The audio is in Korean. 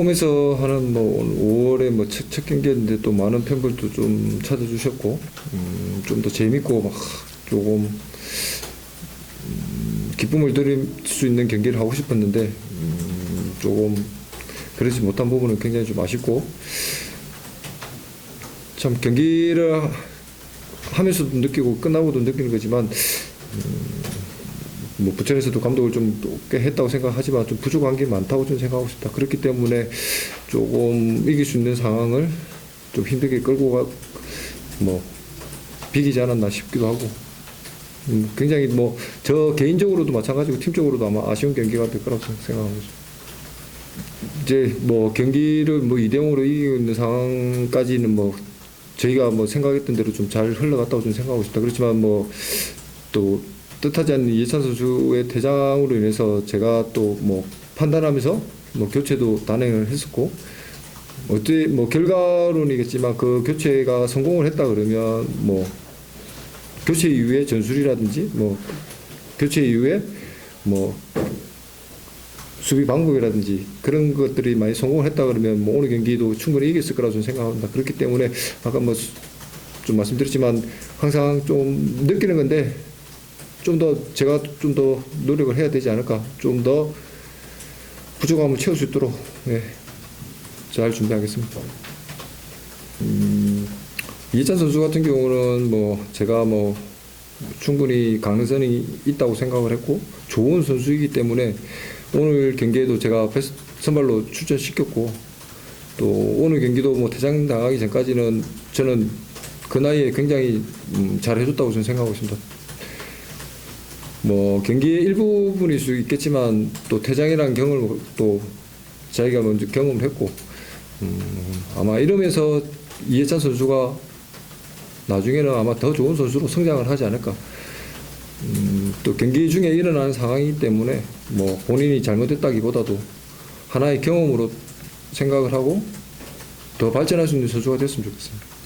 홈에서 하는 뭐 오늘 5월에 뭐 첫 첫 경기였는데 또 많은 팬분들도 좀 찾아주셨고 음, 좀 더 재밌고 막 조금 음, 기쁨을 드릴 수 있는 경기를 하고 싶었는데 음, 조금 그러지 못한 부분은 굉장히 좀 아쉽고 참 경기를 하면서도 느끼고 끝나고도 느끼는 거지만 음, 뭐 부천에서도 감독을 좀 높게 했다고 생각하지만 좀 부족한 게 많다고 좀 생각하고 싶다. 그렇기 때문에 조금 이길 수 있는 상황을 좀 힘들게 끌고 가 뭐 비기지 않았나 싶기도 하고 음, 굉장히 뭐 저 개인적으로도 마찬가지고 팀적으로도 아마 아쉬운 경기가 될 거라고 생각하고 있습니다. 이제 뭐 경기를 뭐 2대 0으로 이기고 있는 상황까지는 뭐 저희가 뭐 생각했던 대로 좀 잘 흘러갔다고 좀 생각하고 싶다. 그렇지만 뭐또 뜻하지 않는 이해찬 선수의 퇴장으로 인해서 제가 또 뭐 판단하면서 뭐 교체도 단행을 했었고 어찌 뭐 결과론이겠지만 그 교체가 성공을 했다 그러면 뭐 교체 이후에 전술이라든지 뭐 교체 이후에 뭐 수비 방법이라든지 그런 것들이 많이 성공을 했다 그러면 뭐 오늘 경기도 충분히 이겼을 거라고 저는 생각합니다. 그렇기 때문에 아까 뭐 좀 말씀드렸지만 항상 좀 느끼는 건데 좀 더 제가 좀 더 노력을 해야 되지 않을까 좀 더 부족함을 채울 수 있도록 네, 잘 준비하겠습니다. 음, 이찬 선수 같은 경우는 뭐 제가 뭐 충분히 가능성이 있다고 생각을 했고 좋은 선수이기 때문에 오늘 경기에도 제가 베스트 선발로 출전시켰고 또 오늘 경기도 뭐 대장 당하기 전까지는 저는 그 나이에 굉장히 음, 잘 해줬다고 저는 생각하고 있습니다. 뭐 경기의 일부분일 수 있겠지만 또 퇴장이라는 경험을 또 자기가 먼저 경험을 했고 음, 아마 이러면서 이해찬 선수가 나중에는 아마 더 좋은 선수로 성장을 하지 않을까. 음, 또 경기 중에 일어나는 상황이기 때문에 뭐 본인이 잘못했다기보다도 하나의 경험으로 생각을 하고 더 발전할 수 있는 선수가 됐으면 좋겠습니다.